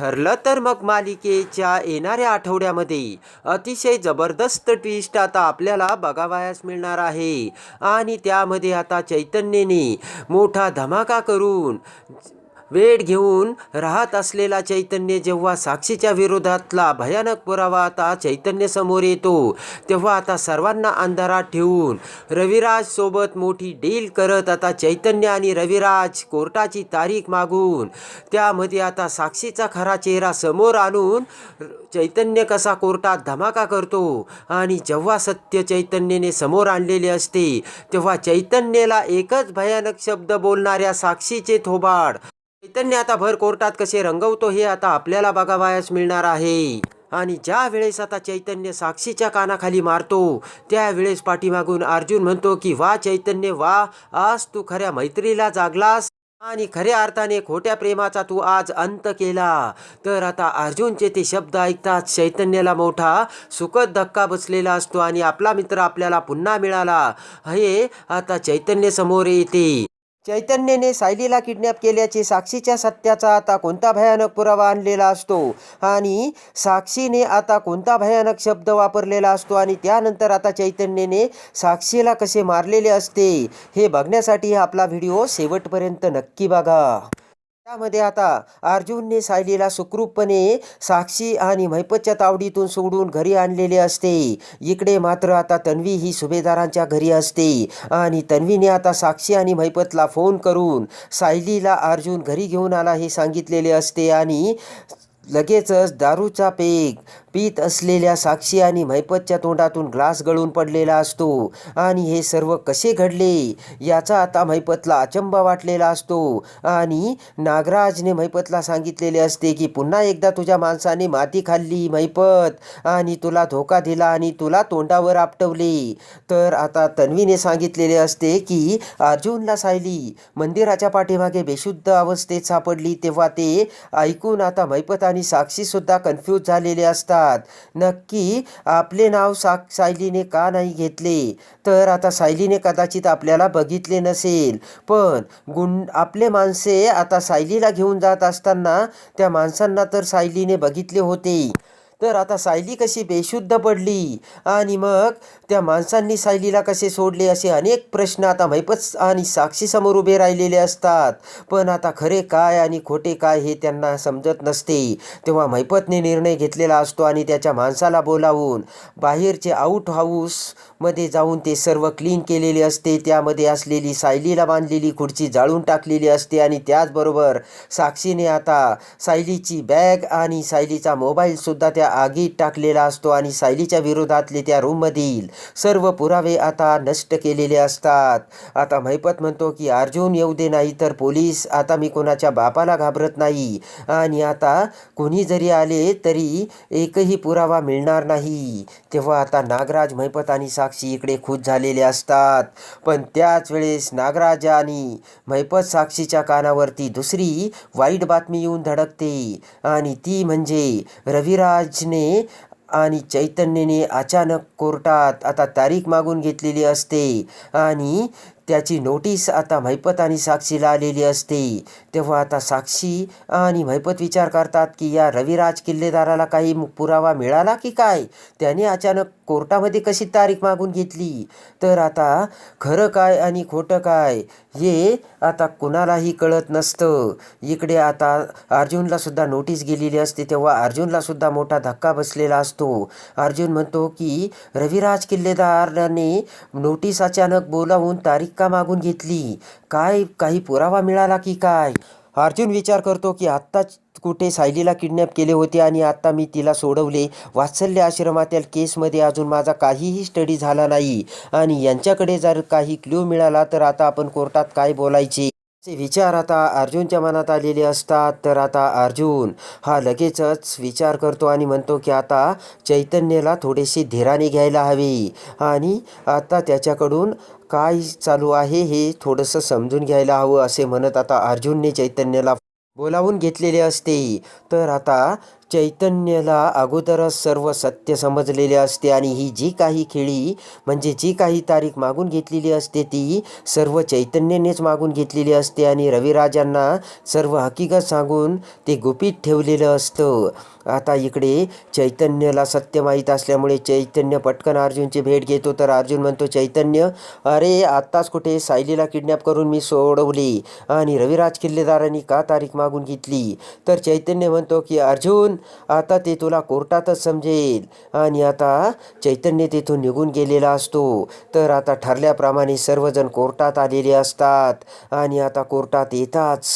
ठरलं तर मग मालिकेच्या येणाऱ्या आठवड्यामध्ये अतिशय जबरदस्त ट्विस्ट आता आपल्याला बघावयास मिळणार आहे. आणि त्यामध्ये आता चैतन्यने मोठा धमाका करून वेळ घेऊन राहत असलेला चैतन्य जेव्हा साक्षीच्या विरोधातला भयानक पुरावा आता चैतन्यसमोर येतो तेव्हा आता सर्वांना अंधारात ठेवून रविराजसोबत मोठी डील करत आता चैतन्य आणि रविराज कोर्टाची तारीख मागून त्यामध्ये आता साक्षीचा खरा चेहरा समोर आणून चैतन्य कसा कोर्टात धमाका करतो आणि जेव्हा सत्य चैतन्याने समोर आणलेले असते तेव्हा चैतन्यला एकच भयानक शब्द बोलणाऱ्या साक्षीचे थोबाड चैतन्य आता भर कोर्टात कसे रंगवतो हे आता आपल्याला बघावयास मिळणार आहे. आणि ज्या वेळेस आता चैतन्य साक्षीच्या कानाखाली मारतो त्यावेळेस पाठीमागून अर्जुन म्हणतो की वा चैतन्य वा आज तू खऱ्या मैत्रीला जागलास आणि खऱ्या अर्थाने खोट्या प्रेमाचा तू आज अंत केला. तर आता अर्जुनचे ते शब्द ऐकताच चैतन्याला मोठा सुखद धक्का बसलेला असतो आणि आपला मित्र आपल्याला पुन्हा मिळाला. हे आता चैतन्य समोर येते. चैतन्यने सायलीला किडनॅप केल्याचे साक्षीच्या सत्याचा आता कोणता भयानक पुरावा आणलेला असतो? आणि साक्षीने आता कोणता भयानक शब्द वापरलेला असतो? आणि त्यानंतर आता चैतन्यने साक्षीला कसे मारलेले असते? हे बघण्यासाठी आपला व्हिडिओ शेवटपर्यंत नक्की बघा. त्यामध्ये आता अर्जुनने सायलीला सुखरूपपणे साक्षी आणि मैपतच्या तावडीतून सोडून घरी आणलेले असते. इकडे मात्र आता तन्वी ही सुभेदारांच्या घरी असते आणि तन्वीने आता साक्षी आणि मैपतला फोन करून सायलीला अर्जुन घरी घेऊन आला हे सांगितलेले असते आणि लगेचच दारूचा पेग पीत असलेल्या साक्षी आणि मैपतच्या तोंडातून ग्लास गळून पडलेला असतो. आणि हे सर्व कसे घडले? याचा आता मैपतला अचंबा वाटलेला असतो. आणि नागराजने मैपतला सांगितलेले असते की पुन्हा एकदा तुझ्या माणसाने माती खाल्ली मैपत. आणि तुला धोका दिला आणि तुला तोंडावर आपटवले. तर आता तन्वीने सांगितलेले असते की अर्जुनला सायली मंदिराच्या पाठीमागे बेशुद्ध अवस्थेत सापडली तेव्हा ते ऐकून आता मैपत आणि साक्षीसुद्धा कन्फ्यूज झालेले असतात. नक्की आपले नाव सा सायलीने का नाही घेतले? तर आता सायलीने कदाचित आपल्याला बघितले नसेल. पण गुण आपले माणसे आता सायलीला घेऊन जात असताना त्या माणसांना तर सायलीने बघितले होते. तर आता सायली कशी बेशुद्ध पडली? आणि मग त्या माणसांनी सायलीला कसे सोडले असे अनेक प्रश्न आता मैपत आणि साक्षीसमोर उभे राहिलेले असतात. पण आता खरे काय आणि खोटे काय हे त्यांना समजत नसते. तेव्हा मैपतने निर्णय घेतलेला असतो आणि त्याच्या माणसाला बोलावून बाहेरचे आऊट हाऊसमध्ये जाऊन ते सर्व क्लीन केलेले असते. त्यामध्ये असलेली सायलीला बांधलेली खुर्ची जाळून टाकलेली असते आणि त्याचबरोबर साक्षीने आता सायलीची बॅग आणि सायलीचा मोबाईलसुद्धा त्या आगीत टाकलेला असतो आणि सायलीच्या विरोधातले त्या रूममधील सर्व पुरावे आता नष्ट केलेले असतात. आता महिपत म्हणतो की अर्जुन येऊ दे नाही तर पोलीस आता मी कोणाच्या बापाला घाबरत नाही. आणि आता कोणी जरी आले तरी एकही पुरावा मिळणार नाही. तेव्हा आता नागराज महिपत आणि साक्षी इकडे खुश झालेले असतात. पण त्याच वेळेस नागराज आणि महिपत साक्षीच्या कानावरती दुसरी वाईट बातमी येऊन धडकते. आणि ती म्हणजे रविराज रविराजने आणि चैतन्यने अचानक कोर्टात आता तारीख मागून घेतलेली असते. आणि त्याची नोटीस आता मैपत आणि साक्षीला आलेली असते. तेव्हा आता साक्षी आणि मैपत विचार करतात की या रविराज किल्लेदाराला काही पुरावा मिळाला की काय? त्याने अचानक कोर्टामध्ये कशी तारीख मागून घेतली? तर आता खरं काय आणि खोटं काय हे आता कुणालाही कळत नसतं. इकडे आता अर्जुनला सुद्धा नोटीस गेलेली असते. तेव्हा अर्जुनला सुद्धा मोठा धक्का बसलेला असतो. अर्जुन म्हणतो की रविराज किल्लेदाराने नोटीस अचानक बोलावून तारीख का मागून घेतली. काय काही पुरावा मिळाला की काय? अर्जुन विचार करतो की आत्ताच कुठे सायलीला किडनॅप केले होते आणि आत्ता मी तिला सोडवले. वात्सल्य आश्रमातील केसमध्ये अजून माझा काहीही स्टडी झाला नाही. आणि यांच्याकडे जर काही क्ल्यू मिळाला तर आता आपण कोर्टात काय बोलायचे? असे विचार आता अर्जुनच्या मनात आलेले असतात. तर आता अर्जुन हा लगेचच विचार करतो आणि म्हणतो की आता चैतन्याला थोडीशी धीराने घ्यायला हवे. आणि आता त्याच्याकडून काय चालू आहे हे थोडंसं समजून घ्यायला हवं असे म्हणत आता अर्जुनने चैतन्याला बोलावून घेतलेले असते. तर आता चैतन्यला अगोदरच सर्व सत्य समजलेले असते आणि ही जी काही खेळी म्हणजे जी काही तारीख मागून घेतलेली असते ती सर्व चैतन्यानेच मागून घेतलेली असते आणि रविराजांना सर्व हकीकत सांगून ते गुपित ठेवलेलं असतं. आता इकडे चैतन्यला सत्य माहीत असल्यामुळे चैतन्य पटकन अर्जुनची भेट घेतो तर अर्जुन म्हणतो चैतन्य अरे आत्ताच कुठे सायलीला किडनॅप करून मी सोडवली आणि रविराज किल्लेदारांनी का तारीख मागून घेतली? तर चैतन्य म्हणतो की अर्जुन आता ते तुला कोर्टातच समजेल. आणि आता चैतन्य तेथून निघून गेलेला असतो. तर आता ठरल्याप्रमाणे सर्वजण कोर्टात आलेले असतात. आणि आता कोर्टात येताच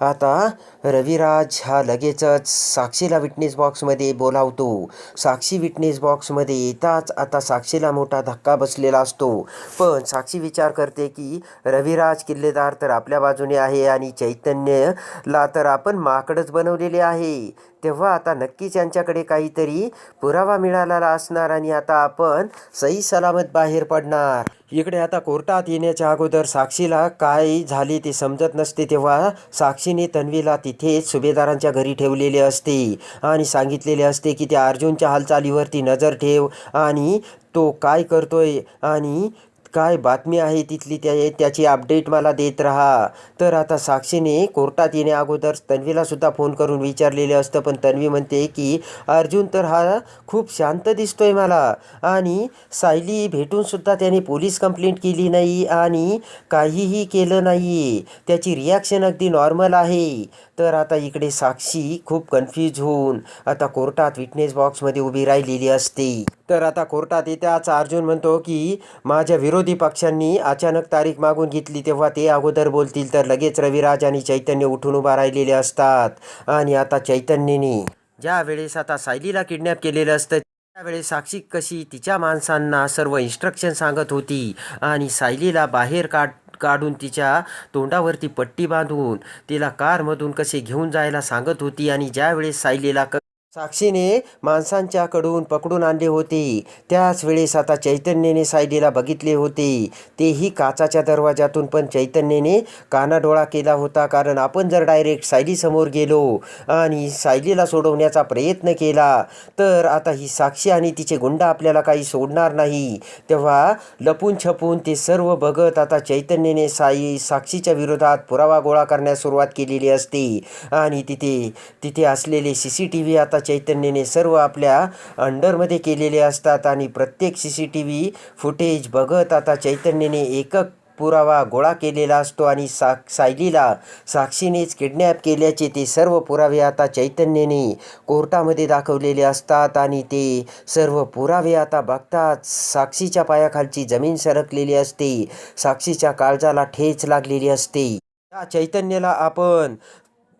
आता रविराज हा लगेचच साक्षीला विटनेस बॉक्समध्ये बोलावतो. साक्षी विटनेस बॉक्समध्ये येताच आता साक्षीला मोठा धक्का बसलेला असतो. पण साक्षी विचार करते की रविराज किल्लेदार तर आपल्या बाजूने आहे आणि चैतन्यला तर आपण माकडच बनवलेले आहे. तेव्हा आता नक्कीच यांच्याकडे काहीतरी पुरावा मिळालेला असणार आणि आता आपण सही सलामत बाहेर पडणार. इकडे आता कोर्टात येण्याच्या अगोदर साक्षीला काय झाले ते समजत नसते तेव्हा साक्षीने तन्वीला इथे सुभेदारांच्या घरी ठेवलेले असते आणि सांगितलेले असते की त्या अर्जुनच्या हालचालीवरती नजर ठेव आणि तो काय करतोय आणि काय बातमी आहे तिथली त्या त्याची अपडेट मला देत राहा. तर आता साक्षीने कोर्टात येणे अगोदर तन्वीलासुद्धा फोन करून विचारलेले असतं. पण तन्वी म्हणते की अर्जुन तर हा खूप शांत दिसतोय मला. आणि सायली भेटूनसुद्धा त्याने पोलीस कंप्लेंट केली नाही आणि काहीही केलं नाही. त्याची रिॲक्शन अगदी नॉर्मल आहे. तर आता इकडे साक्षी खूप कन्फ्यूज होऊन आता कोर्टात विटनेस बॉक्समध्ये उभी राहिलेली असते. तर आता कोर्टात येत्याच अर्जुन म्हणतो की माझ्या विरोधी पक्षांनी अचानक तारीख मागून घेतली तेव्हा ते अगोदर बोलतील तर लगेच रविराज आणि चैतन्य उठून उभा राहिलेले असतात. आणि आता चैतन्यनी ज्या वेळेस आता सायलीला किडनॅप केलेलं असतं त्यावेळेस साक्षी कशी तिच्या माणसांना सर्व इन्स्ट्रक्शन सांगत होती आणि सायलीला बाहेर काढ काढून तिच्या तोंडावरती पट्टी बांधून तिला कारमधून कसे घेऊन जायला सांगत होती आणि ज्यावेळेस सायलीला क साक्षीने माणसांच्याकडून पकडून आणले होते. त्याच वेळेस आता चैतन्यने सायलीला बघितले होते. तेही काचाच्या दरवाजातून पण चैतन्यने कानाडोळा केला होता. कारण आपण जर डायरेक्ट सायलीसमोर गेलो आणि सायलीला सोडवण्याचा प्रयत्न केला तर आता ही साक्षी आणि तिचे गुंड आपल्याला काही सोडणार नाही. तेव्हा लपून छपून ते सर्व बघत आता चैतन्यने साई साक्षीच्या विरोधात पुरावा गोळा करण्यास सुरुवात केलेली असते. आणि तिथे तिथे असलेले सी सी टी व्ही आता चैतन्याने सर्व आपल्या अंडरमध्ये केलेले असतात आणि प्रत्येक C C T V footage बघत आता चैतन्याने एकक पुरावा गोळा केलेला असतो आणि सा सायलीला साक्षीनेच किडनॅप केल्याचे ते सर्व पुरावे आता चैतन्याने कोर्टामध्ये दाखवलेले असतात आणि ते सर्व पुरावे आता बघताच साक्षीच्या पायाखालची जमीन सरकलेली असते. साक्षीच्या काळजाला ठेच लागलेली असते. या चैतन्याला आपण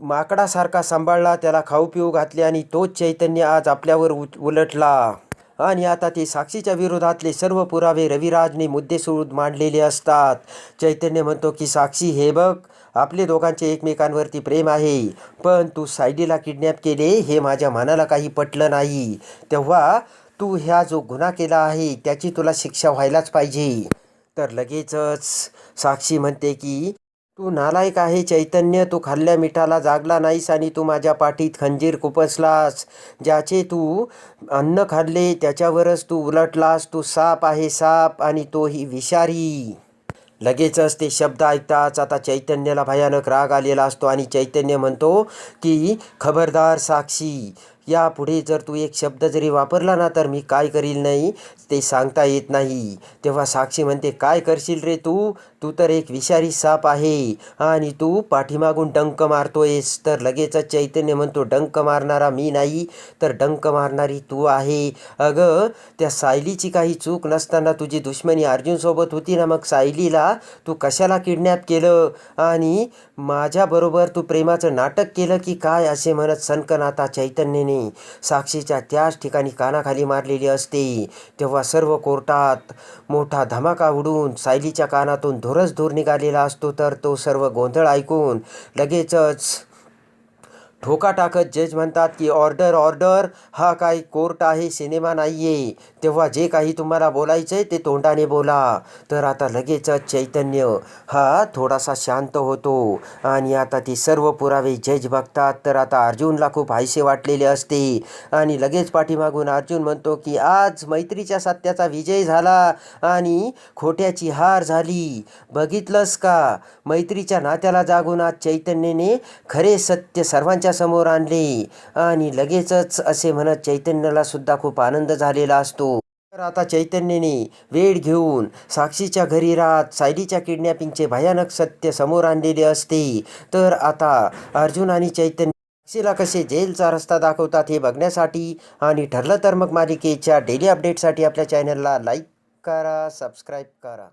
माकडासारखा सांभाळला त्याला खाऊ पिऊ घातले आणि तोच चैतन्य आज आपल्यावर उ उलटला. आणि आता ते साक्षीच्या विरोधातले सर्व पुरावे रविराजने मुद्देसूद मांडलेले असतात. चैतन्य म्हणतो की साक्षी हे बघ आपले दोघांचे एकमेकांवरती प्रेम आहे पण तू सायलीला किडनॅप केले हे माझ्या मनाला काही पटलं नाही. तेव्हा तू ह्या जो गुन्हा केला आहे त्याची तुला शिक्षा व्हायलाच पाहिजे. तर लगेचच साक्षी म्हणते की तू नालायक आहे चैतन्य तू खाल्ल्या मिठाला जागला नाहीस आणि तू माझ्या पाठीत खंजीर खुपसलास ज्याचे तू अन्न खाल्ले त्याच्यावरच तू उलटलास तू साप आहे साप आणि तोही विषारी. लगेचच ते शब्द ऐकताच आता चैतन्याला भयानक राग आलेला असतो आणि चैतन्य म्हणतो की खबरदार साक्षी यापुढे जर तू एक शब्द जरी वापरला ना तर मी काय करील नाही ते सांगता येत नाही. तेव्हा साक्षी म्हणते काय करशील रे तू? तू तर एक विषारी साप आहे आणि तू पाठीमागून डंक मारतोयस तर लगेचच चैतन्य म्हणतो डंक मारणारा मी नाही तर डंक मारणारी तू आहे. अगं त्या सायलीची काही चूक नसताना तुझी दुश्मनी अर्जुनसोबत होती ना मग सायलीला तू कशाला किडनॅप केलं? आणि माझ्याबरोबर तू प्रेमाचं नाटक केलं की काय? असे म्हणत सनकनाथा चैतन्यने साक्षीच्या त्याच ठिकाणी कानाखाली मारलेली असते. तेव्हा सर्व कोर्टात मोठा धमाका उडून सायलीच्या कानातून धुरच धूर निघालेला असतो तर तो सर्व गोंधळ ऐकून लगेचच ठोका टाकत जज म्हणतात की ऑर्डर ऑर्डर हा काही कोर्ट आहे सिनेमा नाही आहे तेव्हा जे काही तुम्हाला बोलायचं आहे ते तोंडाने बोला. तर आता लगेचच चैतन्य हा थोडासा शांत होतो. आणि आता ते सर्व पुरावे जज बघतात. तर आता अर्जुनला खूप हायसे वाटलेले असते. आणि लगेच पाठीमागून अर्जुन म्हणतो की आज मैत्रीच्या सत्याचा विजय झाला आणि खोट्याची हार झाली. बघितलंस का? मैत्रीच्या नात्याला जागून आज चैतन्यने खरे सत्य सर्वांच्या समोर आणले. आणि लगेचच असे म्हणत चैतन्याला सुद्धा खूप आनंद झालेला असतो. तर आता चैतन्यने वेळ घेऊन साक्षीच्या घरी राहत सायलीच्या किडनॅपिंगचे भयानक सत्य समोर आणलेले असते. तर आता अर्जुन आणि चैतन्य साक्षीला कसे जेलचा रस्ता दाखवतात हे बघण्यासाठी आणि ठरलं तर मग मालिकेच्या डेली अपडेटसाठी आपल्या चॅनलला लाईक करा सबस्क्राईब करा.